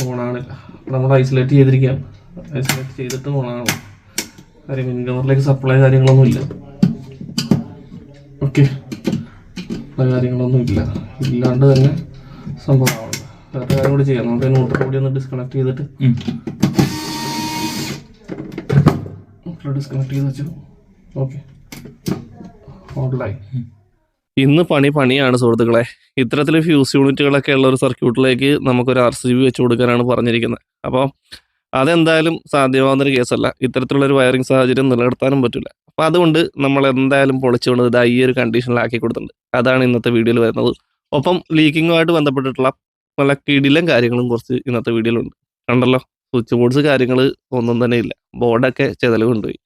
അപ്പോൾ നമ്മൾ isolate ചെയ്തിരിക്കാം isolate ചെയ്തിട്ട് ഫോണാണ് കാര്യം ഇൻഡോറിലേക്ക് സപ്ലൈ കാര്യങ്ങളൊന്നും ഇല്ല. ഓക്കെ സപ്ലൈ കാര്യങ്ങളൊന്നും ഇല്ല. ഇല്ലാണ്ട് തന്നെ സംഭവമാണ്. വേറെ കാര്യം കൂടി ചെയ്യാം. നമുക്ക് നോട്ട് കൂടി ഒന്ന് ഡിസ്കണക്ട് ചെയ്തിട്ട് ഡിസ്കണക്ട് ചെയ്ത് വെച്ചു. ഓക്കെ ഓൺലൈൻ ഇന്ന് പണി പണിയാണ് സുഹൃത്തുക്കളെ. ഇത്തരത്തിൽ ഫ്യൂസ് യൂണിറ്റുകളൊക്കെ ഉള്ള ഒരു സർക്യൂട്ടിലേക്ക് നമുക്കൊരു ആർ സി ബി വെച്ച് കൊടുക്കാനാണ് പറഞ്ഞിരിക്കുന്നത്. അപ്പോൾ അതെന്തായാലും സാധ്യമാവുന്നൊരു കേസല്ല ഇത്തരത്തിലുള്ള ഒരു വയറിംഗ് സാഹചര്യം നിലനിർത്താനും പറ്റില്ല. അപ്പോൾ അതുകൊണ്ട് നമ്മൾ എന്തായാലും പൊളിച്ചുകൊണ്ട് ഇതാ ഈ ഒരു കണ്ടീഷനിലാക്കി കൊടുത്തിട്ടുണ്ട്. അതാണ് ഇന്നത്തെ വീഡിയോയിൽ വരുന്നത്. ഒപ്പം ലീക്കിങ്ങുമായിട്ട് ബന്ധപ്പെട്ടിട്ടുള്ള പല കിടിലും കാര്യങ്ങളും കുറച്ച് ഇന്നത്തെ വീഡിയോയിലുണ്ട്. കണ്ടല്ലോ? സ്വിച്ച് ബോർഡ്സ് കാര്യങ്ങൾ ഒന്നും തന്നെ ഇല്ല. ബോർഡൊക്കെ ചെതൽ കൊണ്ടുപോയി.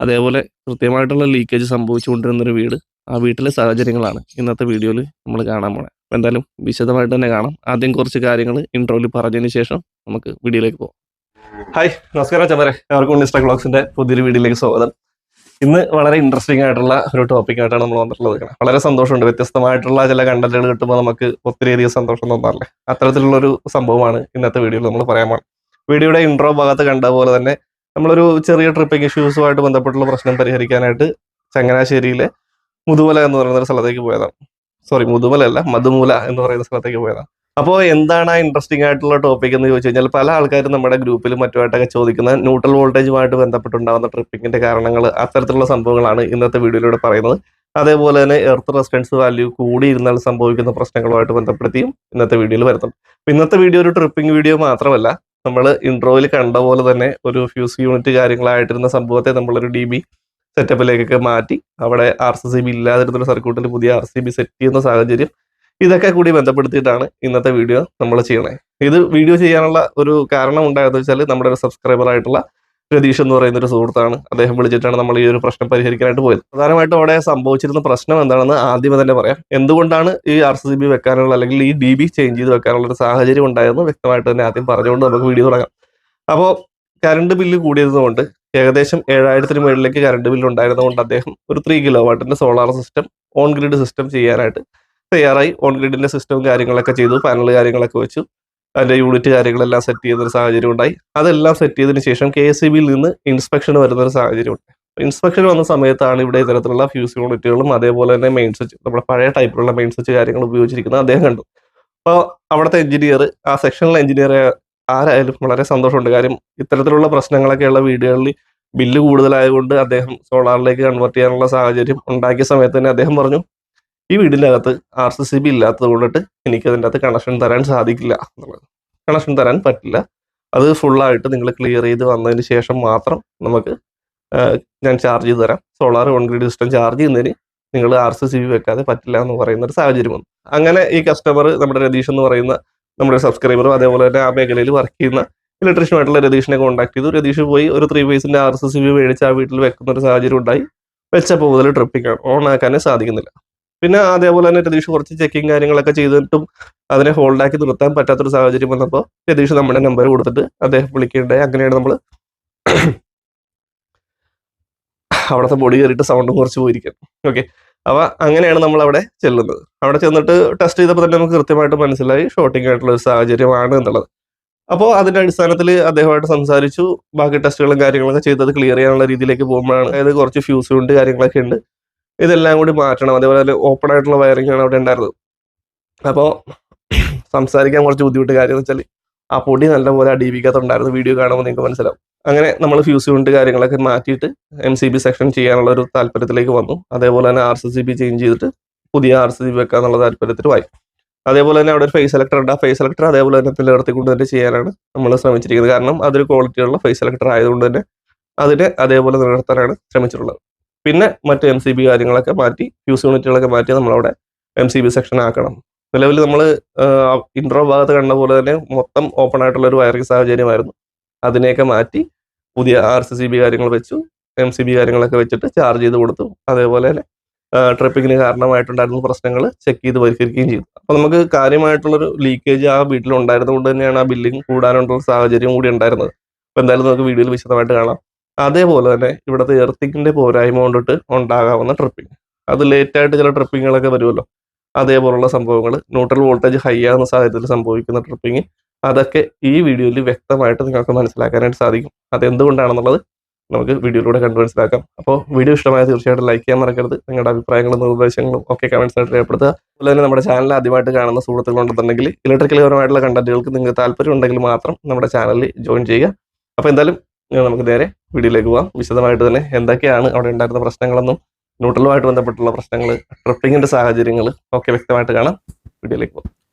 അതേപോലെ കൃത്യമായിട്ടുള്ള ലീക്കേജ് സംഭവിച്ചുകൊണ്ടിരുന്നൊരു വീട്. ആ വീട്ടിലെ സാഹചര്യങ്ങളാണ് ഇന്നത്തെ വീഡിയോയിൽ നമ്മൾ കാണാൻ പോണേ. അപ്പോൾ എന്തായാലും വിശദമായിട്ട് തന്നെ കാണാം. ആദ്യം കുറച്ച് കാര്യങ്ങൾ ഇൻട്രോയിൽ പറഞ്ഞതിന് ശേഷം നമുക്ക് വീഡിയോയിലേക്ക് പോകാം ഹായ് നമസ്കാരം ചമരെ. എല്ലാവർക്കും ഇൻസ്റ്റാ ക്ലോക്സിന്റെ പുതിയൊരു വീഡിയോയിലേക്ക് സ്വാഗതം. ഇന്ന് വളരെ ഇൻട്രസ്റ്റിംഗ് ആയിട്ടുള്ള ഒരു ടോപ്പിക്കായിട്ടാണ് നമ്മൾ വന്നിട്ടുള്ളത് വളരെ സന്തോഷമുണ്ട്. വ്യത്യസ്തമായിട്ടുള്ള ചില കണ്ടന്റുകൾ കിട്ടുമ്പോൾ നമുക്ക് ഒത്തിരിയധികം സന്തോഷം തോന്നാറില്ലേ? അത്തരത്തിലുള്ള ഒരു സംഭവമാണ് ഇന്നത്തെ വീഡിയോയിൽ നമ്മൾ പറയാൻ പോകുന്നത് വീഡിയോയുടെ ഇൻട്രോ ഭാഗത്ത് കണ്ട പോലെ തന്നെ നമ്മളൊരു ചെറിയ ട്രിപ്പിംഗ് ഇഷ്യൂസുമായിട്ട് ബന്ധപ്പെട്ടുള്ള പ്രശ്നം പരിഹരിക്കാനായിട്ട് ചങ്ങനാശ്ശേരിയിലെ മുതുമല എന്ന് പറയുന്ന ഒരു സ്ഥലത്തേക്ക് പോയതാണ്. സോറി മുതുമല അല്ല മധുമൂല എന്ന് പറയുന്ന സ്ഥലത്തേക്ക് പോയതാണ്. അപ്പോൾ എന്താണ് ആ ഇൻട്രസ്റ്റിംഗ് ആയിട്ടുള്ള ടോപ്പിക് എന്ന് ചോദിച്ചു കഴിഞ്ഞാൽ പല ആൾക്കാരും നമ്മുടെ ഗ്രൂപ്പിലും മറ്റുമായിട്ടൊക്കെ ചോദിക്കുന്ന ന്യൂട്രൽ വോൾട്ടേജുമായിട്ട് ബന്ധപ്പെട്ടുണ്ടാകുന്ന ട്രിപ്പിങ്ങിന്റെ കാരണങ്ങൾ അത്തരത്തിലുള്ള സംഭവങ്ങളാണ് ഇന്നത്തെ വീഡിയോയിലൂടെ പറയുന്നത്. അതേപോലെ തന്നെ എർത്ത് റെസിസ്റ്റൻസ് വാല്യൂ കൂടിയിരുന്നാൽ സംഭവിക്കുന്ന പ്രശ്നങ്ങളുമായിട്ട് ബന്ധപ്പെടുത്തിയും ഇന്നത്തെ വീഡിയോയിൽ വരുന്നുണ്ട്. ഇന്നത്തെ വീഡിയോ ഒരു ട്രിപ്പിംഗ് വീഡിയോ മാത്രമല്ല നമ്മൾ ഇൻട്രോയിൽ കണ്ട പോലെ തന്നെ ഒരു ഫ്യൂസ് യൂണിറ്റ് കാര്യങ്ങളായിട്ടിരുന്ന സംഭവത്തെ നമ്മളൊരു ഡി ബി സെറ്റപ്പിലേക്കൊക്കെ മാറ്റി അവിടെ ആർ സി സി ബി ഇല്ലാതിരുന്നൊരു സർക്യൂട്ടിൽ പുതിയ ആർ സി ബി സെറ്റ് ചെയ്യുന്ന സാഹചര്യം ഇതൊക്കെ കൂടി ബന്ധപ്പെടുത്തിയിട്ടാണ് ഇന്നത്തെ വീഡിയോ നമ്മൾ ചെയ്യണേ. ഇത് വീഡിയോ ചെയ്യാനുള്ള ഒരു കാരണം ഉണ്ടായതെന്ന് വെച്ചാൽ നമ്മുടെ ഒരു സബ്സ്ക്രൈബർ ആയിട്ടുള്ള രതീഷ് എന്ന് പറയുന്ന ഒരു സുഹൃത്താണ്. അദ്ദേഹം വിളിച്ചിട്ടാണ് നമ്മൾ ഈ ഒരു പ്രശ്നം പരിഹരിക്കാനായിട്ട് പോയത്. പ്രധാനമായിട്ടും അവിടെ സംഭവിച്ചിരുന്ന പ്രശ്നം എന്താണെന്ന് ആദ്യമേ തന്നെ പറയാം. എന്തുകൊണ്ടാണ് ഈ ആർ സി ബി വെക്കാനുള്ള അല്ലെങ്കിൽ ഈ ഡി ബി ചേഞ്ച് ചെയ്ത് വെക്കാനുള്ള ഒരു സാഹചര്യം ഉണ്ടായെന്ന് വ്യക്തമായിട്ട് തന്നെ ആദ്യം പറഞ്ഞുകൊണ്ട് നമുക്ക് വീഡിയോ തുടങ്ങാം. അപ്പോൾ കറണ്ട് ബില്ല് കൂടിയതുകൊണ്ട് ഏകദേശം ഏഴായിരത്തിന് മുകളിലേക്ക് കറണ്ട് ബില്ല് ഉണ്ടായിരുന്നതുകൊണ്ട് അദ്ദേഹം ഒരു three kilo വാട്ടിന്റെ solar system on grid system ചെയ്യാനായിട്ട് തയ്യാറായി. ഓൺ ഗ്രിഡിന്റെ സിസ്റ്റവും കാര്യങ്ങളൊക്കെ ചെയ്തു പാനൽ കാര്യങ്ങളൊക്കെ വെച്ചു. അതിന്റെ യൂണിറ്റ് കാര്യങ്ങളെല്ലാം സെറ്റ് ചെയ്യുന്ന ഒരു സാഹചര്യം ഉണ്ടായി. അതെല്ലാം സെറ്റ് ചെയ്തതിനു ശേഷം കെ എസ് ബിയിൽ നിന്ന് ഇൻസ്പെക്ഷൻ വരുന്ന ഒരു സാഹചര്യം ഉണ്ട് ഇൻസ്പെക്ഷൻ വന്ന സമയത്താണ് ഇവിടെ ഇത്തരത്തിലുള്ള ഫ്യൂസ് യൂണിറ്റുകളും അതേപോലെ തന്നെ മെയിൻ സ്വിച്ച് നമ്മുടെ പഴയ ടൈപ്പിലുള്ള മെയിൻ സ്വിച്ച് കാര്യങ്ങൾ ഉപയോഗിച്ചിരിക്കുന്നത് അദ്ദേഹം കണ്ടു. അപ്പോൾ അവിടുത്തെ എഞ്ചിനീയർ ആ സെക്ഷനിലെ എഞ്ചിനീയർ ആരായാലും വളരെ സന്തോഷമുണ്ട്. കാര്യം ഇത്തരത്തിലുള്ള പ്രശ്നങ്ങളൊക്കെയുള്ള വീടുകളിൽ ബില്ല് കൂടുതലായതുകൊണ്ട് അദ്ദേഹം സോളാറിലേക്ക് കൺവേർട്ട് ചെയ്യാനുള്ള സാഹചര്യം ഉണ്ടാക്കിയ സമയത്ത് തന്നെ അദ്ദേഹം പറഞ്ഞു ഈ വീടിന്റെ അകത്ത് ആർ സി സി ബി ഇല്ലാത്തത് കൊണ്ടിട്ട് എനിക്ക് അതിന്റെ അകത്ത് കണക്ഷൻ തരാൻ സാധിക്കില്ല എന്നുള്ളത്. കണക്ഷൻ തരാൻ പറ്റില്ല. അത് ഫുള്ളായിട്ട് നിങ്ങൾ ക്ലിയർ ചെയ്ത് വന്നതിന് ശേഷം മാത്രം നമുക്ക് ഞാൻ ചാർജ് ചെയ്ത് തരാം. സോളാർ കോൺക്രീറ്റ് സിസ്റ്റം ചാർജ് ചെയ്യുന്നതിന് നിങ്ങൾ ആർ സി സി ബി വെക്കാതെ പറ്റില്ല എന്ന് പറയുന്ന ഒരു സാഹചര്യം വന്നു. അങ്ങനെ ഈ കസ്റ്റമർ നമ്മുടെ രതീഷ് എന്ന് പറയുന്ന നമ്മുടെ സബ്സ്ക്രൈബറും അതേപോലെ തന്നെ ആ മേഖലയിൽ വർക്ക് ചെയ്യുന്ന ഇലക്ട്രീഷ്യനുമായിട്ടുള്ള രതീഷിനെ കോൺടാക്ട് ചെയ്തു. രതീഷ് പോയി ഒരു ത്രീ ഫേസിന്റെ ആർ എസ് എസ് ബി മേടിച്ച് ആ വീട്ടിൽ വെക്കുന്ന ഒരു സാഹചര്യം ഉണ്ടായി. വെച്ചപ്പോൾ മുതൽ ട്രിപ്പിംഗ് ആണ്. ഓൺ ആക്കാനേ സാധിക്കുന്നില്ല. പിന്നെ അതേപോലെ തന്നെ രതീഷ് കുറച്ച് ചെക്കിങ് കാര്യങ്ങളൊക്കെ ചെയ്തിട്ടും അതിനെ ഹോൾഡാക്കി നിർത്താൻ പറ്റാത്തൊരു സാഹചര്യം വന്നപ്പോൾ രതീഷ് നമ്മുടെ നമ്പർ കൊടുത്തിട്ട് അദ്ദേഹം വിളിക്കേണ്ടത് അങ്ങനെയാണ് നമ്മൾ അവിടുത്തെ ബോഡി കയറിയിട്ട് സൗണ്ടും കുറച്ച് പോയിരിക്കുന്നത്. ഓക്കെ അപ്പൊ അങ്ങനെയാണ് നമ്മൾ അവിടെ ചെല്ലുന്നത്. അവിടെ ചെന്നിട്ട് ടെസ്റ്റ് ചെയ്തപ്പോൾ തന്നെ നമുക്ക് കൃത്യമായിട്ട് മനസ്സിലായി ഷോർട്ടിംഗ് ആയിട്ടുള്ള ഒരു സാഹചര്യമാണ് എന്നുള്ളത്. അപ്പോൾ അതിന്റെ അടിസ്ഥാനത്തിൽ അദ്ദേഹമായിട്ട് സംസാരിച്ചു. ബാക്കി ടെസ്റ്റുകളും കാര്യങ്ങളൊക്കെ ചെയ്തത് ക്ലിയർ ചെയ്യാനുള്ള രീതിയിലേക്ക് പോകുമ്പോഴാണ്. അതായത് കുറച്ച് ഫ്യൂസ് ഉണ്ട് കാര്യങ്ങളൊക്കെ ഉണ്ട്. ഇതെല്ലാം കൂടി മാറ്റണം. അതേപോലെ തന്നെ ഓപ്പൺ ആയിട്ടുള്ള വയറിംഗ് ആണ് അവിടെ ഉണ്ടായിരുന്നത്. അപ്പോൾ സംസാരിക്കാൻ കുറച്ച് ബുദ്ധിമുട്ട് കാര്യം എന്ന് വെച്ചാൽ ആ പൊടി നല്ലപോലെ ഡി വീഡിയോ കാണുമ്പോൾ നിങ്ങൾക്ക് മനസ്സിലാവും. അങ്ങനെ നമ്മൾ ഫ്യൂസ് യൂണിറ്റ് കാര്യങ്ങളൊക്കെ മാറ്റിയിട്ട് എം സി ബി സെക്ഷൻ ചെയ്യാനുള്ള ഒരു താല്പര്യത്തിലേക്ക് വന്നു. അതേപോലെ തന്നെ R C C B change ചെയ്തിട്ട് പുതിയ ആർ സി ബി വെക്കാന്നുള്ള താല്പര്യത്തിലുമായി അതേപോലെ തന്നെ അവിടെ ഒരു ഫേസ് സെലക്ടർ ഉണ്ട്. ആ ഫേസ് സെലക്ടർ അതേപോലെ തന്നെ നിലനിർത്തിക്കൊണ്ട് തന്നെ ചെയ്യാനാണ് നമ്മൾ ശ്രമിച്ചിരിക്കുന്നത്. കാരണം അതൊരു ക്വാളിറ്റിയുള്ള ഫേസ് സെലക്ടർ ആയതുകൊണ്ട് തന്നെ അതിനെ അതേപോലെ നിലനിർത്താനാണ് ശ്രമിച്ചിട്ടുള്ളത്. പിന്നെ മറ്റ് എം സി ബി കാര്യങ്ങളൊക്കെ മാറ്റി ഫ്യൂസ് യൂണിറ്റുകളൊക്കെ മാറ്റി നമ്മളവിടെ എം സി ബി സെക്ഷൻ ആക്കണം. നിലവിൽ നമ്മൾ ഇൻട്രോ ഭാഗത്ത് കണ്ട പോലെ തന്നെ മൊത്തം ഓപ്പൺ ആയിട്ടുള്ള ഒരു വയറിംഗ് സാഹചര്യമായിരുന്നു. അതിനെയൊക്കെ മാറ്റി പുതിയ ആർ സി സി ബി കാര്യങ്ങൾ വെച്ചു എം സി ബി കാര്യങ്ങളൊക്കെ വെച്ചിട്ട് ചാർജ് ചെയ്ത് കൊടുത്തു. അതേപോലെ തന്നെ ട്രിപ്പിങ്ങിന് കാരണമായിട്ടുണ്ടായിരുന്ന പ്രശ്നങ്ങൾ ചെക്ക് ചെയ്ത് പരിഹരിക്കുകയും ചെയ്തു. അപ്പോൾ നമുക്ക് കാര്യമായിട്ടുള്ളൊരു ലീക്കേജ് ആ വീട്ടിൽ ഉണ്ടായിരുന്നത് തന്നെയാണ് ആ ബില്ലിംഗ് കൂടാനുള്ള സാഹചര്യം കൂടി ഉണ്ടായിരുന്നത്. അപ്പോൾ എന്തായാലും നമുക്ക് വീഡിയോയിൽ വിശദമായിട്ട് കാണാം. അതേപോലെ തന്നെ ഇവിടുത്തെ എർത്തിങ്ങിന്റെ പോരായ്മ കൊണ്ടിട്ട് ഉണ്ടാകാവുന്ന ട്രിപ്പിംഗ് അത് ലേറ്റായിട്ട് ചില ട്രിപ്പിങ്ങുകളൊക്കെ വരുമല്ലോ. അതേപോലുള്ള സംഭവങ്ങൾ ന്യൂട്രൽ വോൾട്ടേജ് ഹൈ ആകുന്ന സാഹചര്യത്തിൽ സംഭവിക്കുന്ന ട്രിപ്പിംഗ് അതൊക്കെ ഈ വീഡിയോയിൽ വ്യക്തമായിട്ട് നിങ്ങൾക്ക് മനസ്സിലാക്കാനായിട്ട് സാധിക്കും. അതെന്തുകൊണ്ടാണെന്നുള്ളത് നമുക്ക് വീഡിയോയിലൂടെ കണ്ടു മനസ്സിലാക്കാം. അപ്പോൾ വീഡിയോ ഇഷ്ടമായ തീർച്ചയായിട്ടും ലൈക്ക് ചെയ്യാൻ മറക്കരുത്. നിങ്ങളുടെ അഭിപ്രായങ്ങളും നിർദ്ദേശങ്ങളും ഒക്കെ ആയിട്ട് രേഖപ്പെടുത്തുക. അതുപോലെ തന്നെ നമ്മുടെ ചാനൽ ആദ്യമായിട്ട് കാണുന്ന സുഹൃത്തുക്കളുണ്ടെന്നുണ്ടെങ്കിൽ ഇലക്ട്രിക്കൽ പരമായിട്ടുള്ള കണ്ടന്റുകൾക്ക് നിങ്ങൾക്ക് താല്പര്യം ഉണ്ടെങ്കിൽ മാത്രം നമ്മുടെ ചാനലിൽ ജോയിൻ ചെയ്യുക. അപ്പോൾ എന്തായാലും നമുക്ക് നേരെ വീഡിയോയിലേക്ക് പോകാം വിശദമായിട്ട് തന്നെ എന്തൊക്കെയാണ് അവിടെ ഉണ്ടായിരുന്ന പ്രശ്നങ്ങളെന്നും ന്യൂട്രലുമായിട്ട് ബന്ധപ്പെട്ടുള്ള പ്രശ്നങ്ങൾ ട്രിപ്പിങ്ങിന്റെ സാഹചര്യങ്ങൾ ഒക്കെ വ്യക്തമായിട്ട് കാണാം. വീഡിയോയിലേക്ക് പോകാം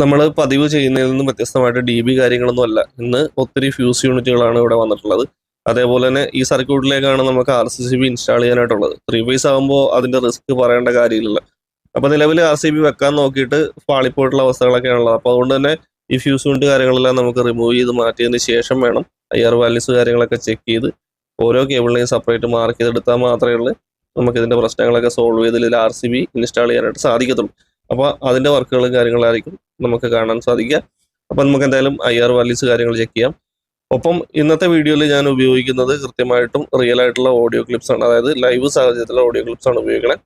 നമ്മൾ പതിവ് ചെയ്യുന്നതിൽ നിന്നും വ്യത്യസ്തമായിട്ട് ഡി ബി കാര്യങ്ങളൊന്നും അല്ല. ഇന്ന് ഒത്തിരി ഫ്യൂസ് യൂണിറ്റുകളാണ് ഇവിടെ വന്നിട്ടുള്ളത്. അതേപോലെ തന്നെ ഈ സർക്യൂട്ടിലേക്കാണ് നമുക്ക് R C C B install ചെയ്യാനായിട്ടുള്ളത്. Three phase ആകുമ്പോൾ അതിന്റെ റിസ്ക് പറയേണ്ട കാര്യമില്ല അപ്പോൾ നിലവിൽ ആർ സി ബി വെക്കാൻ നോക്കിയിട്ട് പാളിപ്പോയിട്ടുള്ള അവസ്ഥകളൊക്കെയാണുള്ളത്. അപ്പോൾ അതുകൊണ്ട് തന്നെ ഈ ഫ്യൂസ് യൂണിറ്റ് കാര്യങ്ങളെല്ലാം നമുക്ക് റിമൂവ് ചെയ്ത് മാറ്റിയതിന് ശേഷം വേണം ആർ വാല്യൂസ് കാര്യങ്ങളൊക്കെ ചെക്ക് ചെയ്ത് ഓരോ കേബിളിനെയും സെപ്പറേറ്റ് മാർക്ക് ചെയ്തെടുത്താൽ മാത്രമേ ഉള്ളൂ നമുക്ക് ഇതിന്റെ പ്രശ്നങ്ങളൊക്കെ സോൾവ് ചെയ്ത് ഇതിൽ ആർ സി ബി ഇൻസ്റ്റാൾ ചെയ്യാനായിട്ട് സാധിക്കത്തുള്ളൂ. അപ്പോൾ അതിന്റെ വർക്കുകളും കാര്യങ്ങളായിരിക്കും നമുക്ക് കാണാൻ സാധിക്കുക. അപ്പം നമുക്ക് എന്തായാലും ഐ ആർ വാല്യൂസ് കാര്യങ്ങൾ ചെക്ക് ചെയ്യാം. ഒപ്പം ഇന്നത്തെ വീഡിയോയിൽ ഞാൻ ഉപയോഗിക്കുന്നത് കൃത്യമായിട്ടും റിയൽ ആയിട്ടുള്ള ഓഡിയോ ക്ലിപ്സ് ആണ്. അതായത് ലൈവ് സാഹചര്യത്തിലുള്ള ഓഡിയോ ക്ലിപ്സ് ആണ് ഉപയോഗിക്കണേ.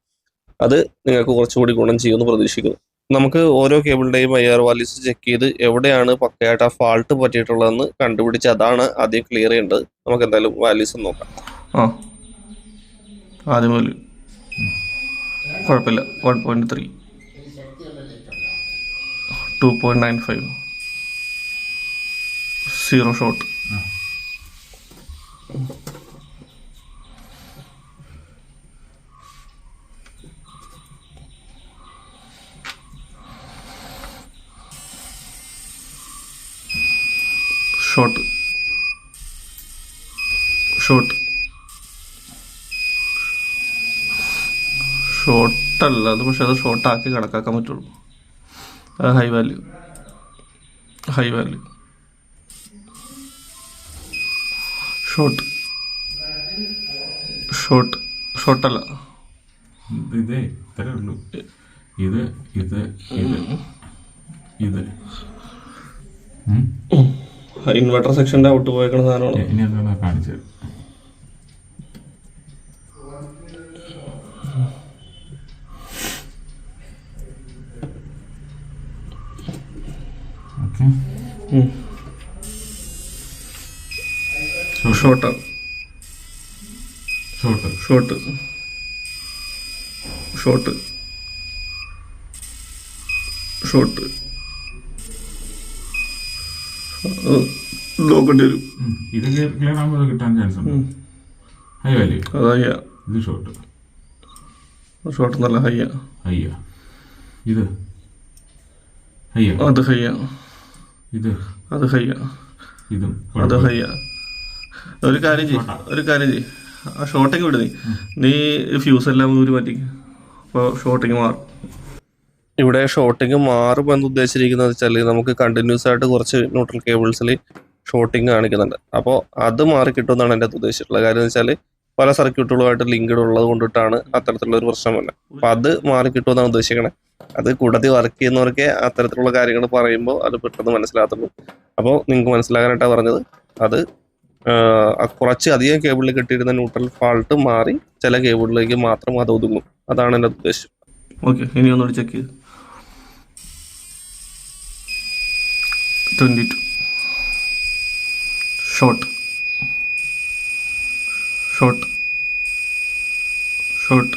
അത് നിങ്ങൾക്ക് കുറച്ചുകൂടി ഗുണം ചെയ്യുമെന്ന് പ്രതീക്ഷിക്കുന്നു. നമുക്ക് ഓരോ കേബിളിന്റെയും ഐ ആർ വാല്യൂസ് ചെക്ക് ചെയ്ത് എവിടെയാണ് പക്കയായിട്ട് ആ ഫാൾട്ട് പറ്റിയിട്ടുള്ളതെന്ന് കണ്ടുപിടിച്ച് അതാണ് ആദ്യം ക്ലിയർ ചെയ്യേണ്ടത്. നമുക്ക് എന്തായാലും വാല്യൂസ് നോക്കാം. ആ. ആദ്യം കുഴപ്പമില്ല. One point three two point nine five zero short short short ഷോട്ടല്ല അത് പക്ഷെ അത് ഷോട്ടാക്കി കണക്കാക്കാൻ പറ്റുള്ളൂ. High value high value short short ഷോർട്ടല്ല ഇതേ ഇത്രേ ഉള്ളൂ. ഇത് ഇത് ഇത്. ഇത്. ഇൻവെർട്ടർ സെക്ഷന്റെ ഔട്ട് പോയേക്കുന്ന സാധനമാണ്? ഇനി അതൊന്ന് കാണിച്ചത് ഷോർട്ടാണ് ഷോർട്ട് ഷോർട്ട് ഷോർട്ട് ഷോർട്ട് നോക്കേണ്ടി വരും. ഇത് ക്ലിയർ ആകുമ്പോൾ കിട്ടാൻ ചാൻസ് ഉണ്ട്. ഹൈ വാല്യൂ അത് ഹയ്യ ഇത് ഷോർട്ട് ഷോർട്ട് നല്ല ഹയ്യ ഹയ്യ ഇത്? ഹയ്യ അത് ഹയ്യ ഇത്. അത് ഹയ്യ. ഇതും. അത് ഹയ്യ. ഒരു കാര്യം ചെയ്യ്. ഒരു കാര്യം ചെയ്യ്. ആ ഷോട്ടേക്ക് വിട് നീ. നീ ഫ്യൂസ് എല്ലാം ഊരി മാറ്റി. അപ്പോൾ ഷോട്ടേക്ക് മാറും. ഇവിടെ ഷോട്ടിങ് മാറും എന്ന് ഉദ്ദേശിച്ചിരിക്കുന്നത് വെച്ചാൽ നമുക്ക് കണ്ടിന്യൂസ് ആയിട്ട് കുറച്ച് ന്യൂട്രൽ കേബിൾസിൽ ഷോട്ടിങ് കാണിക്കുന്നുണ്ട്. അപ്പോൾ അത് മാറി കിട്ടുമെന്നാണ് എന്റെ അത് ഉദ്ദേശിച്ചിട്ടുള്ളത് കാര്യം എന്ന് വെച്ചാൽ പല സർക്യൂട്ടുകളുമായിട്ട് ലിങ്ക്ഡ് ഉള്ളത് കൊണ്ടിട്ടാണ് അത്തരത്തിലുള്ള ഒരു പ്രശ്നം വന്നത് അപ്പോൾ അത് മാറി കിട്ടുമെന്നാണ് ഉദ്ദേശിക്കണേ. അത് കൂട്ടത്തിൽ വർക്ക് ചെയ്യുന്നവർക്കേ അത്തരത്തിലുള്ള കാര്യങ്ങൾ പറയുമ്പോൾ അത് പെട്ടെന്ന് മനസ്സിലാകത്തുള്ളൂ. അപ്പോൾ നിങ്ങൾക്ക് മനസ്സിലാകാനായിട്ടാണ് പറഞ്ഞത്. അത് കുറച്ച് അധികം കേബിളിൽ കിട്ടിയിരുന്ന ന്യൂട്രൽ ഫാൾട്ട് മാറി ചില കേബിളിലേക്ക് മാത്രം അത് ഒതുങ്ങും. അതാണ് എന്റെ ഉദ്ദേശം. ഓക്കെ ഇനി ഒന്നുകൂടി ചെക്ക് ചെയ്ത് twenty two short short short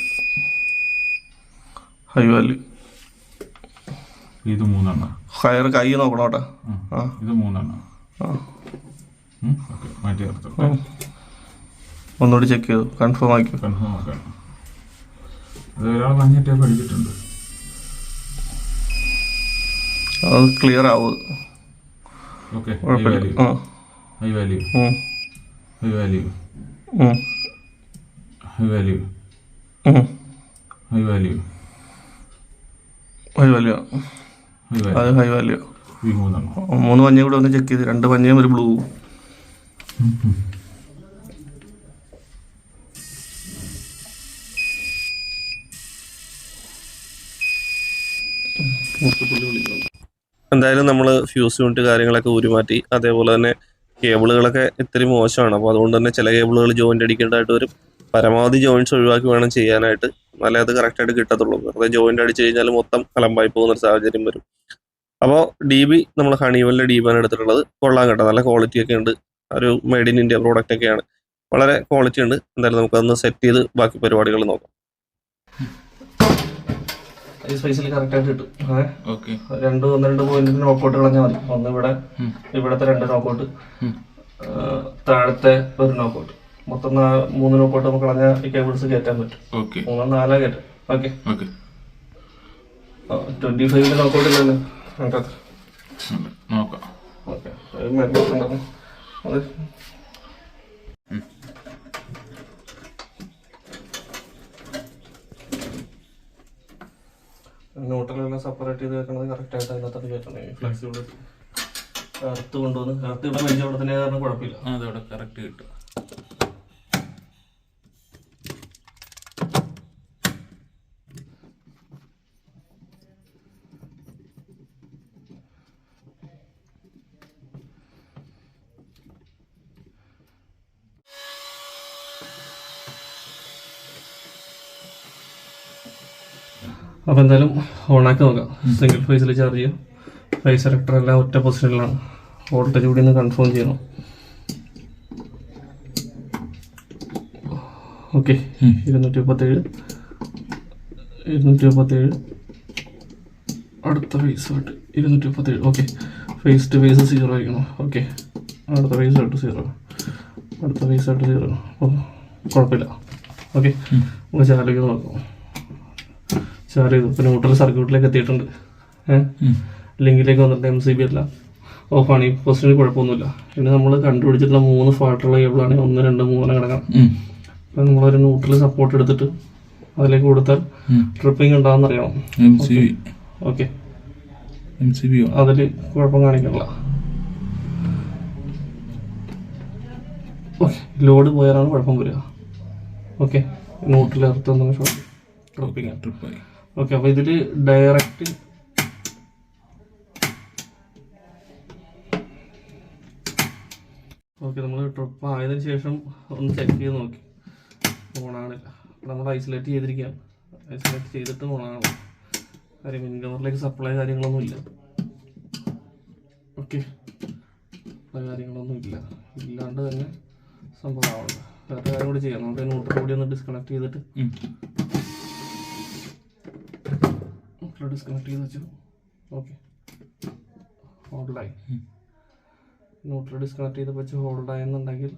high value. ഇത് മൂന്നെണ്ണം. ഹയർ കൈ നോക്കണം കേട്ടോ. ഉം. ആ. ഇത് മൂന്നെണ്ണം. ആ. ഓക്കെ മാറ്റി ചേർത്തു. ഒന്നുകൂടി ചെക്ക് ചെയ്തു. കൺഫേം ആക്കിയോ കൺഫേം ആക്കാം അത് ഒരാൾ അടിച്ചിട്ടുണ്ട് അത് ക്ലിയർ ആവും. ഓക്കെ ഹൈ കുഴപ്പമില്ല. വാല്യൂ ആ. High value. High value. High. High value high value high അത് വാല്യൂ ഹൈ വാല്യൂ മൂന്ന് മഞ്ഞ കൂടെ ഒന്ന് ചെക്ക് ചെയ്ത്. രണ്ട് മഞ്ഞയും ഒരു ബ്ലൂ എന്തായാലും നമ്മൾ ഫ്യൂസ് യൂണിറ്റ് കാര്യങ്ങളൊക്കെ ഉരുമാറ്റി അതേപോലെ തന്നെ കേബിളുകളൊക്കെ ഇത്തിരി മോശമാണ്. അപ്പോൾ അതുകൊണ്ട് തന്നെ ചില കേബിളുകൾ ജോയിന്റ് അടിക്കേണ്ടതായിട്ട് വരും. പരമാവധി ജോയിന്റ്സ് ഒഴിവാക്കി വേണം ചെയ്യാനായിട്ട്. എന്നാലേ അത് കറക്റ്റായിട്ട് കിട്ടത്തുള്ളൂ. വെറുതെ ജോയിന്റ് അടിച്ചു കഴിഞ്ഞാൽ മൊത്തം കലമ്പായി പോകുന്ന ഒരു സാഹചര്യം വരും. അപ്പോൾ ഡി ബി നമ്മൾ ഹണിവലിന്റെ ഡി ബി ആണ് എടുത്തിട്ടുള്ളത്. കൊള്ളാൻ കേട്ടോ. നല്ല ക്വാളിറ്റി ഒക്കെ ഉണ്ട്. ഒരു മെയ്ഡ് ഇൻ ഇന്ത്യ പ്രോഡക്റ്റ് ഒക്കെയാണ് വളരെ ക്വാളിറ്റി ഉണ്ട്. എന്തായാലും നമുക്കതൊന്ന് സെറ്റ് ചെയ്ത് ബാക്കി പരിപാടികൾ നോക്കാം. ഈ സ്പേസിൽ കറക്റ്റ് ആയിട്ട് കിട്ടും. രണ്ട് ഒന്ന് രണ്ട് പോയിന്റിന് നോക്കൗട്ട് കളഞ്ഞാൽ മതി. ഒന്ന് ഇവിടെ ഇവിടത്തെ രണ്ട് നോക്കൗട്ട്. താഴത്തെ ഒരു നോക്കൗട്ട് മൊത്തം മൂന്ന് ലോക്കോട്ട് നമുക്ക് കളഞ്ഞ ഈ കേബിൾസ് കയറ്റാൻ പറ്റും. ഓക്കെ. മൂന്നോ നാലോ കയറ്റാം. ഓക്കെ. ഓക്കെ. ട്വന്റി ഫൈവിന്റെ ലോക്കോട്ട് ഇല്ലല്ലോ. അതിനകത്ത്. നോക്കാം. ഓക്കെ. അത് മെമ്പേഴ്സ് ഉണ്ടാവും അത്. നോട്ടിലെല്ലാം സെപ്പറേറ്റ് ചെയ്ത് വെക്കണത് കറക്റ്റ് ആയിട്ട് അതിനകത്ത് കയറ്റണേ. ഫ്ലെക്സിബിലിറ്റി എർത്ത് കൊണ്ടുവന്ന്. എർത്ത് ഇവിടെ തന്നെ കാരണം കുഴപ്പമില്ല. ആ അതവിടെ കറക്റ്റ് കിട്ടും. അപ്പോൾ എന്തായാലും ഓണാക്കി നോക്കാം. സിംഗിൾ ഫേസിൽ ചാർജ് ചെയ്യാം. ഫേസ് സെലക്ടർ എല്ലാം ഒറ്റ പൊസിഷനിലാണ് വോൾട്ടേജ് കൂടി ഒന്ന് കൺഫേം ചെയ്യണം. ഓക്കെ. ഇരുന്നൂറ്റി മുപ്പത്തേഴ് ഇരുന്നൂറ്റി മുപ്പത്തേഴ് അടുത്ത ഫേസ് ആയിട്ട് ഇരുന്നൂറ്റി മുപ്പത്തേഴ് okay phase two phase zero ആയിരിക്കണം. ഓക്കെ അടുത്ത ഫേസ് ആയിട്ട് സീറോ അടുത്ത ഫേസ് ആയിട്ട് സീറോ അപ്പോൾ കുഴപ്പമില്ല. ഓക്കെ നമുക്ക് ചാർജ് നോക്കാം. ചാർജ് പിന്നെ ന്യൂട്രൽ സർക്യൂട്ടിലേക്ക് എത്തിയിട്ടുണ്ട്. ഏഹ് ലിങ്കിലേക്ക് വന്നിട്ട് എം സി ബി എല്ലാം. ഓഫാണ് ഈ പൊസിഷനിൽ കുഴപ്പമൊന്നുമില്ല. പിന്നെ നമ്മൾ കണ്ടുപിടിച്ചിട്ടുള്ള മൂന്ന് ഫാൾട്ടുള്ള കേബിളാണ് ഒന്ന് രണ്ട് മൂന്ന് കിടക്കണം. അപ്പം നമ്മളൊരു ന്യൂട്രൽ സപ്പോർട്ട് എടുത്തിട്ട് അതിലേക്ക് കൊടുത്താൽ ട്രിപ്പിംഗ് ഉണ്ടാകുന്ന അറിയണം ഓക്കെ അതിൽ കുഴപ്പം കാണിക്കണില്ല. ഓക്കെ ലോഡ് പോയാലാണ് കുഴപ്പം വരിക. ഓക്കെ ന്യൂട്രൽ ഷോർട്ട് ട്രിപ്പിംഗ് ട്രിപ്പായി ഓക്കെ അപ്പോൾ ഇതിൽ ഡയറക്റ്റ് ഓക്കെ നമ്മൾ ട്രിപ്പ് ആയതിനു ശേഷം ഒന്ന് ചെക്ക് ചെയ്ത് നോക്കി. ഓണാണില്ല നമ്മൾ ഐസൊലേറ്റ് ചെയ്തിരിക്കാം ഐസൊലേറ്റ് ചെയ്തിട്ട് ഓണാണ്. കാര്യം ഇൻകവറിലേക്ക് സപ്ലൈ കാര്യങ്ങളൊന്നും ഇല്ല. ഓക്കെ. സപ്ലൈ കാര്യങ്ങളൊന്നും ഇല്ല. ഇല്ലാണ്ട് തന്നെ സംഭവമാവുള്ളൂ വേറെ കാര്യം കൂടി ചെയ്യാം. നമുക്ക് നോട്ട് കൂടി ഒന്ന് ഡിസ്കണക്ട് ചെയ്തിട്ട് ഡിസ്കണക്ട് ചെയ്ത് വെച്ചു. ഓക്കെ. ഹോൾഡായി ന്യൂട്രൽ ഡിസ്കണക്ട് ചെയ്ത് വെച്ച് ഹോൾഡായി എന്നുണ്ടെങ്കിൽ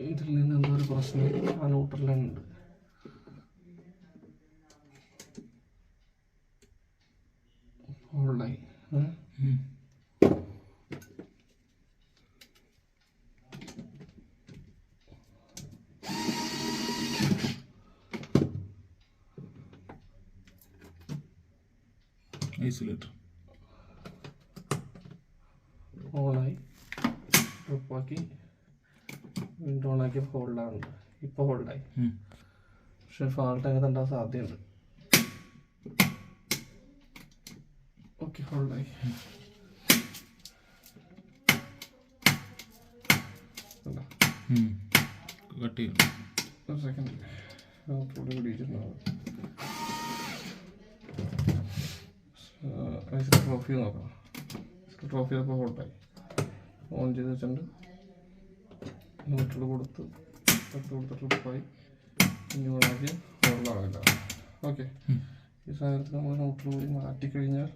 ഇതിൽ നിന്ന് എന്തോ ഒരു പ്രശ്നം ആ ന്യൂട്രലുണ്ട് ഹോൾഡായി ഐസൊലേറ്റർ ഓണായി. ട്രിപ്പാക്കി വീണ്ടും ഓണാക്കി ഹോൾഡാണ് ഇപ്പോൾ ഹോൾഡായി പക്ഷെ ഫാൾട്ട് അങ്ങനെ ഉണ്ടാകാൻ സാധ്യതയുണ്ട്. ഓക്കെ ഹോൾഡായി ട്രോഫി നോക്കാം ട്രോഫി അപ്പോൾ ഹോൾഡായി ഓൺ ചെയ്ത് വെച്ചിട്ടുണ്ട് ന്യൂട്രൽ കൊടുത്ത് തട്ട് കൊടുത്ത് ട്രിപ്പായി ഇനി ഓണാക്കി ഹോൾഡാവില്ല ഓക്കെ ഈ സാധനത്തിൽ നമ്മൾ നൂറ്റിൽ കൂടി മാറ്റിക്കഴിഞ്ഞാൽ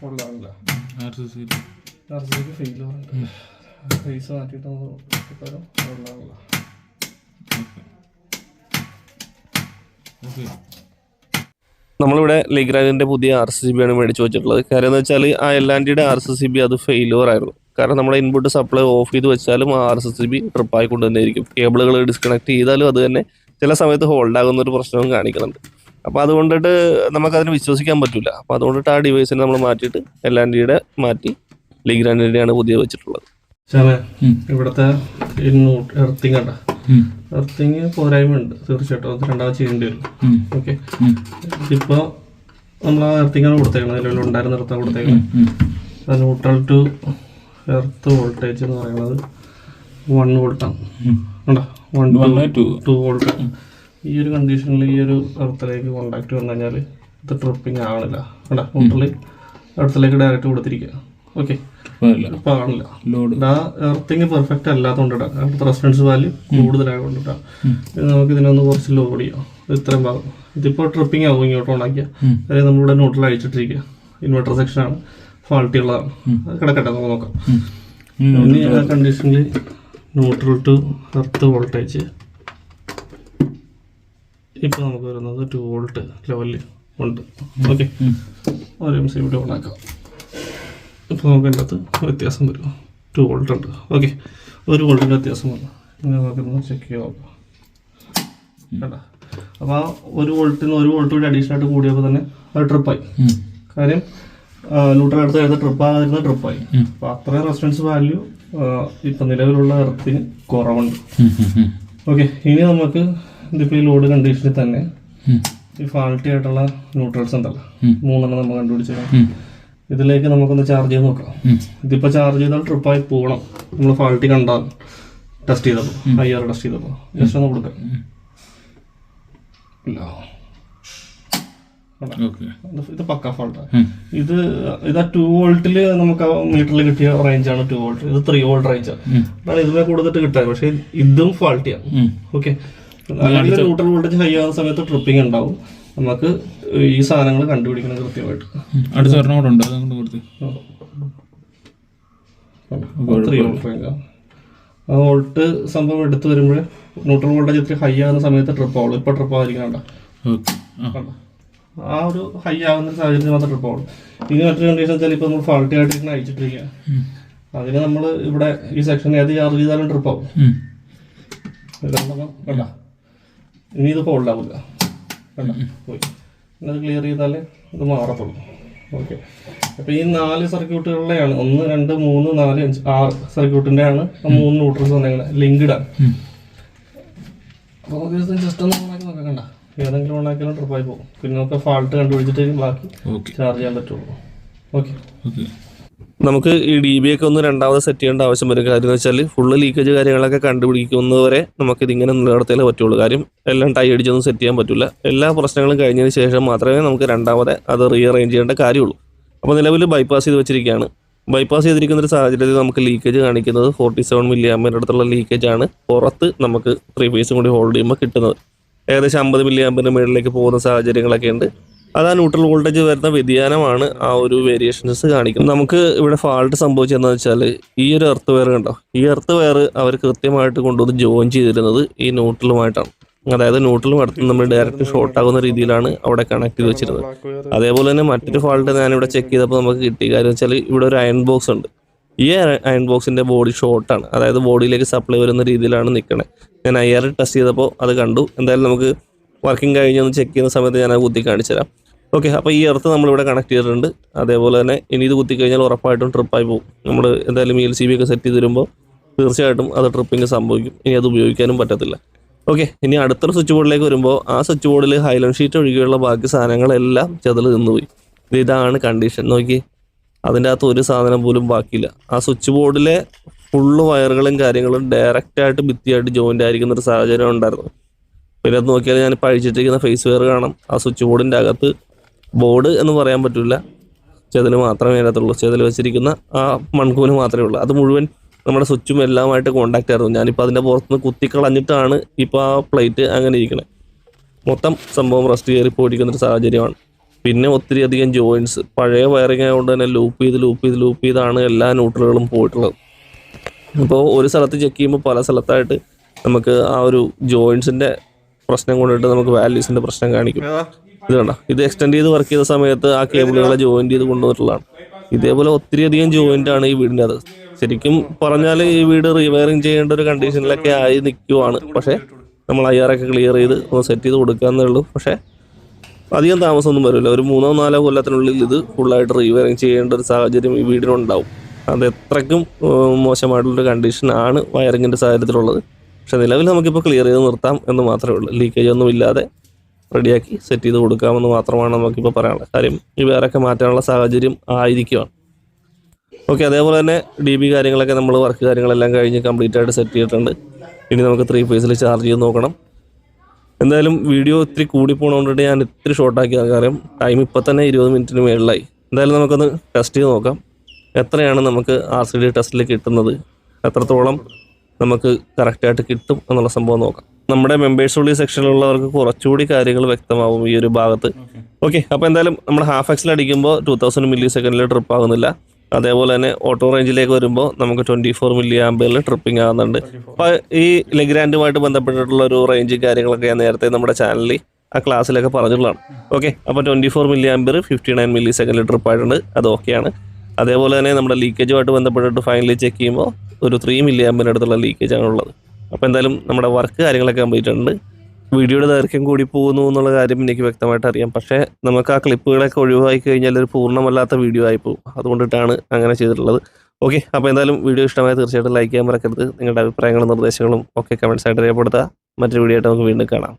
ഹോൾഡാവില്ല ആർ സി സി നർസറിക്ക് ഫെയിൽ ഫേസ് മാറ്റിയിട്ട് നമ്മൾ ഹോൾഡാവില്ല ഓക്കെ നമ്മളിവിടെ ലിഗ്രാൻഡിന്റെ പുതിയ ആർ സി ബി ആണ് മേടിച്ചു വെച്ചിട്ടുള്ളത്. കാര്യം എന്ന് വെച്ചാൽ ആ എല്ലാൻഡിയുടെ ആർ സി ബി അത് ഫെയിലുവർ ആയിരുന്നു. കാരണം നമ്മുടെ ഇൻപുട്ട് സപ്ലൈ ഓഫ് ചെയ്ത് വെച്ചാലും ആ ആർ സി ബി ട്രിപ്പായി കൊണ്ട് തന്നെ ഇരിക്കും കേബിളുകൾ ഡിസ്കണക്ട് ചെയ്താലും അത് തന്നെ ചില സമയത്ത് ഹോൾഡ് ആകുന്ന ഒരു പ്രശ്നവും കാണിക്കുന്നുണ്ട്. അപ്പോൾ അതുകൊണ്ടിട്ട് നമുക്കതിന് വിശ്വസിക്കാൻ പറ്റില്ല അപ്പോൾ അതുകൊണ്ടിട്ട് ആ ഡിവൈസിനെ നമ്മൾ മാറ്റിയിട്ട് എല്ലാൻഡിയുടെ മാറ്റി ലീഗ്രാൻഡിന്റെയാണ് പുതിയ വെച്ചിട്ടുള്ളത്. ഇവിടുത്തെ എർത്തിങ് കണ്ട? എർത്തിങ് പോരായ്മ ഉണ്ട് തീർച്ചയായിട്ടും അത് രണ്ടാമത് ചെയ്യേണ്ടി വരും. ഓക്കെ ഇപ്പോൾ നമ്മൾ ആ എർത്തിങ്ങാണ് കൊടുത്തേക്കണം അതിൽ ഉണ്ടായിരുന്ന എർത്താണ് കൊടുത്തേക്കുന്നത് ന്യൂട്രൽ ടു എർത്ത് വോൾട്ടേജ് എന്ന് പറയുന്നത് വൺ വോൾട്ടാണ് വൺ ടു ടു വോൾട്ട് ഈ ഒരു കണ്ടീഷനിൽ ഈ ഒരു എർത്തിലേക്ക് കോണ്ടാക്ട് വന്നു കഴിഞ്ഞാൽ ഇത് ട്രിപ്പിംഗ് ആവണില്ല. കണ്ടോ? ന്യൂട്രൽ അടുത്തിലേക്ക് ഡയറക്റ്റ് കൊടുത്തിരിക്കുക. ഓക്കെ എർത്തിങ് പെർഫെക്റ്റ് അല്ലാത്തതുകൊണ്ടിട്ടാ അവിടുത്തെ റെസിഡൻസ് വാല്യൂ കൂടുതലായതുകൊണ്ടിട്ടാ ഇത് നമുക്ക് ഇതിനൊന്ന് കുറച്ച് ലോഡ് ചെയ്യാം. ഇത്രയും ഭാഗം. ഇതിപ്പോൾ ട്രിപ്പിംഗ് ആവും ഇങ്ങോട്ട് ഉണ്ടാക്കിയ. അതായത് നമ്മളിവിടെ നോട്ടിൽ അയച്ചിട്ടിരിക്കുക ഇൻവെർട്ടർ സെക്ഷനാണ് ഫാൾട്ടി ഉള്ളതാണ്. അത് കിടക്കട്ടെ നമുക്ക് നോക്കാം. ഇനി ആ കണ്ടീഷനിൽ ന്യൂട്രൽ ടു എർത്ത് വോൾട്ടേജ് ഇപ്പോൾ നമുക്ക് വരുന്നത് ടു വോൾട്ട് ലെവലിൽ ഉണ്ട്. ഓക്കെ ഒരു എം സി ഇവിടെ ഓണാക്കാം ഇപ്പോൾ നമുക്ക് അതിന്റെ അകത്ത് വ്യത്യാസം വരും ടു വോൾട്ട് ഉണ്ട്. ഓക്കെ ഒരു വോൾട്ടിന്റെ വ്യത്യാസം വന്നു. ഇങ്ങനെ നോക്കുന്നത് ചെക്ക് ചെയ്ത് നോക്കാം. കേട്ടോ അപ്പോൾ ആ ഒരു വോൾട്ടിൽ നിന്ന് ഒരു വോൾട്ട് കൂടി അഡീഷണൽ ആയിട്ട് കൂടിയപ്പോൾ തന്നെ അത് ട്രിപ്പായി കാര്യം ന്യൂട്രൽ അടുത്ത് വരുന്ന ട്രിപ്പ് ആകുന്ന ട്രിപ്പായി അപ്പോൾ അത്രയും റെസിസ്റ്റൻസ് വാല്യൂ ഇപ്പം നിലവിലുള്ള എർത്തിന് കുറവുണ്ട്. ഓക്കെ ഇനി നമുക്ക് ഇതിപ്പോൾ ഈ ലോഡ് കണ്ടീഷനിൽ തന്നെ ഈ ഫാൾട്ടി ആയിട്ടുള്ള ന്യൂട്രൽസ് ഉണ്ടല്ലോ. മൂന്നെണ്ണം നമ്മൾ കണ്ടുപിടിച്ചത് ഇതിലേക്ക് നമുക്കൊന്ന് ചാർജ് ചെയ്ത് നോക്കാം. ഇതിപ്പോൾ ചാർജ് ചെയ്താൽ ട്രിപ്പായി പോകണം നമ്മൾ ഫാൾട്ടി കണ്ടാൽ ടെസ്റ്റ് ചെയ്തപ്പോൾ ഐ ആർ ടെസ്റ്റ് ചെയ്തപ്പോൾ ജസ്റ്റ് ഒന്ന് കൊടുക്കാം. ഇത് പക്ക ഫോൾട്ടാണ് ഇത് ഇത് ആ ടു വോൾട്ടിൽ നമുക്ക് മീറ്ററിൽ കിട്ടിയ റേഞ്ചാണ് ടു വോൾട്ട് ഇത് ത്രീ വോൾട്ട് റേഞ്ചാണ് അതാണ് ഇതിനെ കൂടുതൽ കിട്ടാൻ പക്ഷെ ഇതും ഫാൾട്ടിയാണ് ഓക്കെ ന്യൂട്രൽ വോൾട്ടേജ് ഹൈ ആവുന്ന സമയത്ത് ട്രിപ്പിംഗ് ഉണ്ടാവും. നമുക്ക് ഈ സാധനങ്ങൾ കണ്ടുപിടിക്കണം കൃത്യമായിട്ട്. അടുത്ത ഒരെണ്ണം കൂടെ ഉണ്ട് അതുകൊണ്ട് കൊടുത്ത്. ആ. വോൾട്ട് സംഭവം എടുത്തു വരുമ്പോൾ ന്യൂട്രൽ വോൾട്ടേജ് ഇത്തിരി ഹൈ ആവുന്ന സമയത്ത് ട്രിപ്പ് ആവുള്ളൂ. ഇപ്പൊ ട്രിപ്പ് ആയിരിക്കും ആ. ഒരു ഹൈ ആവുന്ന സാഹചര്യത്തിൽ മാത്രം ട്രിപ്പ് ആവുള്ളൂ. ഇനി മറ്റൊരു കണ്ടീഷൻ വെച്ചാൽ ഇപ്പൊ നമ്മൾ ഫാൾട്ടി ആയിട്ട് ഇങ്ങനെ അയച്ചിട്ടിരിക്കുക അതിന് നമ്മൾ ഇവിടെ ഈ സെക്ഷൻ ഏത് ചാർജ് ചെയ്താലും ട്രിപ്പ് ആവും. കണ്ടോ. ഇനി ഇത് ഹോൾഡ് ആവില്ല. കണ്ട. പോയി. അത് ക്ലിയർ ചെയ്താലേ ഇത് മാറത്തുള്ളൂ. ഓക്കെ അപ്പോൾ ഈ നാല് സർക്യൂട്ടുകളിലെയാണ് ഒന്ന് രണ്ട് മൂന്ന് നാല് അഞ്ച് ആറ് സർക്യൂട്ടിന്റെയാണ് മൂന്ന് ന്യൂട്രൽസ് വന്നേക്കുന്നത് ലിങ്ക്ഡ് ആണ്. അപ്പോൾ നമുക്ക് ജസ്റ്റ് ഒന്ന് ഓണാക്കി നോക്കണ്ട. കണ്ട ഏതെങ്കിലും ഓണാക്കിയാലും ട്രിപ്പായി പോകും. പിന്നെ നമുക്ക് ഫാൾട്ട് കണ്ടുപിടിച്ചിട്ട് ബാക്കി ചാർജ് ചെയ്യാൻ പറ്റുള്ളൂ. ഓക്കെ ഓക്കെ നമുക്ക് ഈ ഡി ബി ഒക്കെ ഒന്ന് രണ്ടാമത് സെറ്റ് ചെയ്യേണ്ട ആവശ്യം വരും. കാര്യം എന്ന് വെച്ചാൽ ഫുള്ള് ലീക്കേജ് കാര്യങ്ങളൊക്കെ കണ്ടുപിടിക്കുന്നവരെ നമുക്ക് ഇതിങ്ങനെ നിലനിർത്തിയാലേ പറ്റുള്ളൂ. കാര്യം എല്ലാം ടൈ അടിച്ചൊന്നും സെറ്റ് ചെയ്യാൻ പറ്റില്ല എല്ലാ പ്രശ്നങ്ങളും കഴിഞ്ഞതിന് ശേഷം മാത്രമേ നമുക്ക് രണ്ടാമത് അത് റീഅറേഞ്ച് ചെയ്യേണ്ട കാര്യമുള്ളൂ. അപ്പോൾ നിലവിൽ ബൈപ്പാസ് ചെയ്ത് വെച്ചിരിക്കുകയാണ്. ബൈപ്പാസ് ചെയ്തിരിക്കുന്ന ഒരു സാഹചര്യത്തിൽ നമുക്ക് ലീക്കേജ് കാണിക്കുന്നത് ഫോർട്ടി സെവൻ മില്ലി ആമ്പിന്റെ അടുത്തുള്ള ലീക്കേജ് ആണ് പുറത്ത് നമുക്ക് ത്രീ ഫേസും കൂടി ഹോൾഡ് ചെയ്യുമ്പോൾ കിട്ടുന്നത്. ഏകദേശം അമ്പത് മില്ലി ആമ്പിന്റെ മുകളിലേക്ക് പോകുന്ന സാഹചര്യങ്ങളൊക്കെ ഉണ്ട്. അത് ആ ന്യൂട്രൽ വോൾട്ടേജ് വരുന്ന വ്യതിയാനമാണ് ആ ഒരു വേരിയേഷൻസ് കാണിക്കുന്നത്. നമുക്ക് ഇവിടെ ഫാൾട്ട് സംഭവിച്ചതെന്ന് വെച്ചാൽ ഈ ഒരു എർത്ത് വയർ കണ്ടോ? ഈ എർത്ത് വയർ അവർ കൃത്യമായിട്ട് കൊണ്ടുവന്ന് ജോയിൻ ചെയ്തിരുന്നത് ഈ ന്യൂട്രലുമായിട്ടാണ് അതായത് ന്യൂട്രലും അടുത്ത് നമ്മൾ ഡയറക്റ്റ് ഷോർട്ട് ആകുന്ന രീതിയിലാണ് അവിടെ കണക്ട് ചെയ്ത് വെച്ചിരുന്നത്. അതേപോലെ തന്നെ മറ്റൊരു ഫാൾട്ട് ഇവിടെ ചെക്ക് ചെയ്തപ്പോൾ നമുക്ക് കിട്ടിയ കാര്യം വെച്ചാൽ ഇവിടെ ഒരു അയൺ ബോക്സ് ഉണ്ട്. ഈ അയൺ ബോക്സിന്റെ ബോഡി ഷോർട്ടാണ് അതായത് ബോഡിയിലേക്ക് സപ്ലൈ വരുന്ന രീതിയിലാണ് നിൽക്കുന്നത് ഞാൻ ആർ ടെസ്റ്റ് ചെയ്തപ്പോൾ അത് കണ്ടു. എന്തായാലും നമുക്ക് വർക്കിംഗ് കഴിഞ്ഞൊന്ന് ചെക്ക് ചെയ്യുന്ന സമയത്ത് ഞാൻ അത് കുത്തി കാണിച്ചു തരാം ഓക്കെ അപ്പോൾ ഈ എർത്ത് നമ്മളിവിടെ കണക്ട് ചെയ്തിട്ടുണ്ട്. അതേപോലെ തന്നെ ഇനി ഇത് കുത്തി കഴിഞ്ഞാൽ ഉറപ്പായിട്ടും ട്രിപ്പായി പോകും. നമ്മൾ എന്തായാലും ഈ എൽ സി ബി ഒക്കെ സെറ്റ് ചെയ്ത് തരുമ്പോൾ തീർച്ചയായിട്ടും അത് ട്രിപ്പിങ് സംഭവിക്കും. ഇനി അത് ഉപയോഗിക്കാനും പറ്റത്തില്ല. ഓക്കെ ഇനി അടുത്തൊരു സ്വിച്ച് ബോർഡിലേക്ക് വരുമ്പോൾ ആ സ്വിച്ച് ബോർഡിൽ ഹൈലൻ ഷീറ്റ് ഒഴികെയുള്ള ബാക്കി സാധനങ്ങളെല്ലാം ചെതൽ നിന്നുപോയി ഇത് ഇതാണ് കണ്ടീഷൻ നോക്കി അതിന്റെ അകത്ത് ഒരു സാധനം പോലും ബാക്കിയില്ല. ആ സ്വിച്ച് ബോർഡിലെ ഫുള്ള് വയറുകളും കാര്യങ്ങളും ഡയറക്റ്റായിട്ട് ഭിത്തിയായിട്ട് ജോയിന്റ് ആയിരിക്കുന്ന ഒരു സാഹചര്യം ഉണ്ടായിരുന്നു. പിന്നെ അത് നോക്കിയാൽ ഞാനിപ്പോൾ അഴിച്ചിട്ടിരിക്കുന്ന ഫേസ് വെയർ കാണാം. ആ സ്വിച്ച് ബോർഡിന്റെ അകത്ത് ബോർഡ് എന്ന് പറയാൻ പറ്റില്ല ചെതൽ മാത്രമേ അതിനകത്തുള്ളൂ. ചെതൽ വെച്ചിരിക്കുന്ന ആ മൺകൂന് മാത്രമേ ഉള്ളൂ. അത് മുഴുവൻ നമ്മുടെ സ്വിച്ചും എല്ലാമായിട്ട് കോണ്ടാക്ട് ആയിരുന്നു. ഞാനിപ്പോൾ അതിന്റെ പുറത്തുനിന്ന് കുത്തിക്കളഞ്ഞിട്ടാണ് ഇപ്പോൾ ആ പ്ലേറ്റ് അങ്ങനെ ഇരിക്കണേ. മൊത്തം സംഭവം റസ്റ്റ് കയറി പോയിരിക്കുന്നൊരു സാഹചര്യമാണ്. പിന്നെ ഒത്തിരി അധികം ജോയിൻസ് പഴയ വയറിങ് ആയതുകൊണ്ട് തന്നെ ലൂപ്പ് ചെയ്ത് ലൂപ്പ് ചെയ്ത് ലൂപ്പ് ചെയ്താണ് എല്ലാ ന്യൂട്രലുകളും പോയിട്ടുള്ളത്. അപ്പോൾ ഒരു സ്ഥലത്ത് ചെക്ക് ചെയ്യുമ്പോൾ പല സ്ഥലത്തായിട്ട് നമുക്ക് ആ ഒരു ജോയിൻസിന്റെ പ്രശ്നം കൊണ്ടിട്ട് നമുക്ക് വാല്യൂസിന്റെ പ്രശ്നം കാണിക്കും. ഇത് കണ്ട ഇത് എക്സ്റ്റെൻഡ് ചെയ്ത് വർക്ക് ചെയ്ത സമയത്ത് ആ കേബിളുകളെ ജോയിന്റ് ചെയ്ത് കൊണ്ടുവന്നിട്ടുള്ളതാണ്. ഇതേപോലെ ഒത്തിരി അധികം ജോയിന്റ് ആണ് ഈ വീടിന്റെ അത്. ശരിക്കും പറഞ്ഞാൽ ഈ വീട് റീവയറിങ് ചെയ്യേണ്ട ഒരു കണ്ടീഷനിലൊക്കെ ആയി നിൽക്കുവാണ് പക്ഷേ നമ്മൾ അയ്യാറൊക്കെ ക്ലിയർ ചെയ്ത് ഒന്ന് സെറ്റ് ചെയ്ത് കൊടുക്കാന്നേ ഉള്ളൂ. പക്ഷേ അധികം താമസമൊന്നും വരില്ല. ഒരു മൂന്നോ നാലോ കൊല്ലത്തിനുള്ളിൽ ഇത് ഫുള്ളായിട്ട് റീവയറിങ് ചെയ്യേണ്ട ഒരു സാഹചര്യം ഈ വീടിനുണ്ടാവും. അത് എത്രയ്ക്കും ഏഹ്, മോശമായിട്ടുള്ളൊരു കണ്ടീഷനാണ് വയറിങ്ങിന്റെ സാഹചര്യത്തിലുള്ളത്. പക്ഷേ നിലവിൽ നമുക്കിപ്പോൾ ക്ലിയർ ചെയ്ത് നിർത്താം എന്ന് മാത്രമേ ഉള്ളൂ. ലീക്കേജ് ഒന്നും ഇല്ലാതെ റെഡിയാക്കി സെറ്റ് ചെയ്ത് കൊടുക്കാമെന്ന് മാത്രമാണ് നമുക്കിപ്പോൾ പറയാനുള്ളത്. കാര്യം ഈ വേറൊക്കെ മാറ്റാനുള്ള സാഹചര്യം ആയിരിക്കുവാണ്. ഓക്കെ അതേപോലെ തന്നെ ഡി ബി കാര്യങ്ങളൊക്കെ നമ്മൾ വർക്ക് കാര്യങ്ങളെല്ലാം കഴിഞ്ഞ് കംപ്ലീറ്റ് ആയിട്ട് സെറ്റ് ചെയ്തിട്ടുണ്ട്. ഇനി നമുക്ക് ത്രീ ഫേസിൽ ചാർജ് ചെയ്ത് നോക്കണം. എന്തായാലും വീഡിയോ ഇത്തിരി കൂടി പോകണോണ്ടിട്ട് ഞാൻ ഇത്തിരി ഷോർട്ടാക്കി കാര്യം ടൈം ഇപ്പം തന്നെ ഇരുപത് മിനിറ്റിന് മേളിലായി. എന്തായാലും നമുക്കൊന്ന് ടെസ്റ്റ് ചെയ്ത് നോക്കാം. എത്രയാണ് നമുക്ക് ആർ സി ഡി ടെസ്റ്റിൽ കിട്ടുന്നത്? എത്രത്തോളം നമുക്ക് കറക്റ്റായിട്ട് കിട്ടും എന്നുള്ള സംഭവം നോക്കാം. നമ്മുടെ മെമ്പേഴ്സ് ഉള്ളി സെക്ഷനിലുള്ളവർക്ക് കുറച്ചുകൂടി കാര്യങ്ങൾ വ്യക്തമാവും ഈ ഒരു ഭാഗത്ത്. ഓക്കെ അപ്പോൾ എന്തായാലും നമ്മൾ ഹാഫ് എക്സിൽ അടിക്കുമ്പോൾ ടു തൗസൻഡ് മില്ലി സെക്കൻഡിൽ ട്രിപ്പ് ആകുന്നില്ല അതേപോലെ തന്നെ ഓട്ടോ റേഞ്ചിലേക്ക് വരുമ്പോൾ നമുക്ക് ട്വന്റി ഫോർ മില്ലി ആമ്പിൽ ട്രിപ്പിംഗ് ആകുന്നുണ്ട് അപ്പോൾ ഈ ലെഗ്രാൻഡുമായിട്ട് ബന്ധപ്പെട്ടിട്ടുള്ള ഒരു റേഞ്ച് കാര്യങ്ങളൊക്കെ ഞാൻ നേരത്തെ നമ്മുടെ ചാനലിൽ ആ ക്ലാസ്സിലൊക്കെ പറഞ്ഞിട്ടുള്ളതാണ്. ഓക്കെ അപ്പോൾ twenty four milli ampere fifty nine milli സെക്കൻഡിൽ ട്രിപ്പ് ആയിട്ടുണ്ട്. അത് ഓക്കെയാണ് അതേപോലെ തന്നെ നമ്മുടെ ലീക്കേജുമായിട്ട് ബന്ധപ്പെട്ടിട്ട് ഫൈനലി ചെക്ക് ചെയ്യുമ്പോൾ ഒരു ത്രീ മില്ലി ആമ്പിന്റെ അടുത്തുള്ള ലീക്കേജ് ആണ് ഉള്ളത്. അപ്പോൾ എന്തായാലും നമ്മുടെ വർക്ക് കാര്യങ്ങളൊക്കെ കംപ്ലീറ്റ് ഉണ്ട് വീഡിയോയുടെ ദൈർഘ്യം കൂടി പോകുന്നു എന്നുള്ള കാര്യം എനിക്ക് വ്യക്തമായിട്ട് അറിയാം. പക്ഷേ നമുക്ക് ആ ക്ലിപ്പുകളൊക്കെ ഒഴിവാക്കി കഴിഞ്ഞാൽ ഒരു പൂർണമല്ലാത്ത വീഡിയോ ആയി പോകും. അതുകൊണ്ടിട്ടാണ് അങ്ങനെ ചെയ്തിട്ടുള്ളത്. ഓക്കെ അപ്പോൾ എന്തായാലും വീഡിയോ ഇഷ്ടമായ തീർച്ചയായിട്ടും ലൈക്ക് ചെയ്യാൻ മറക്കരുത്. നിങ്ങളുടെ അഭിപ്രായങ്ങളും നിർദ്ദേശങ്ങളും ഒക്കെ കമൻസ് ആയിട്ട് രേഖപ്പെടുത്തുക. മറ്റൊരു വീഡിയോ ആയിട്ട് നമുക്ക് വീണ്ടും കാണാം.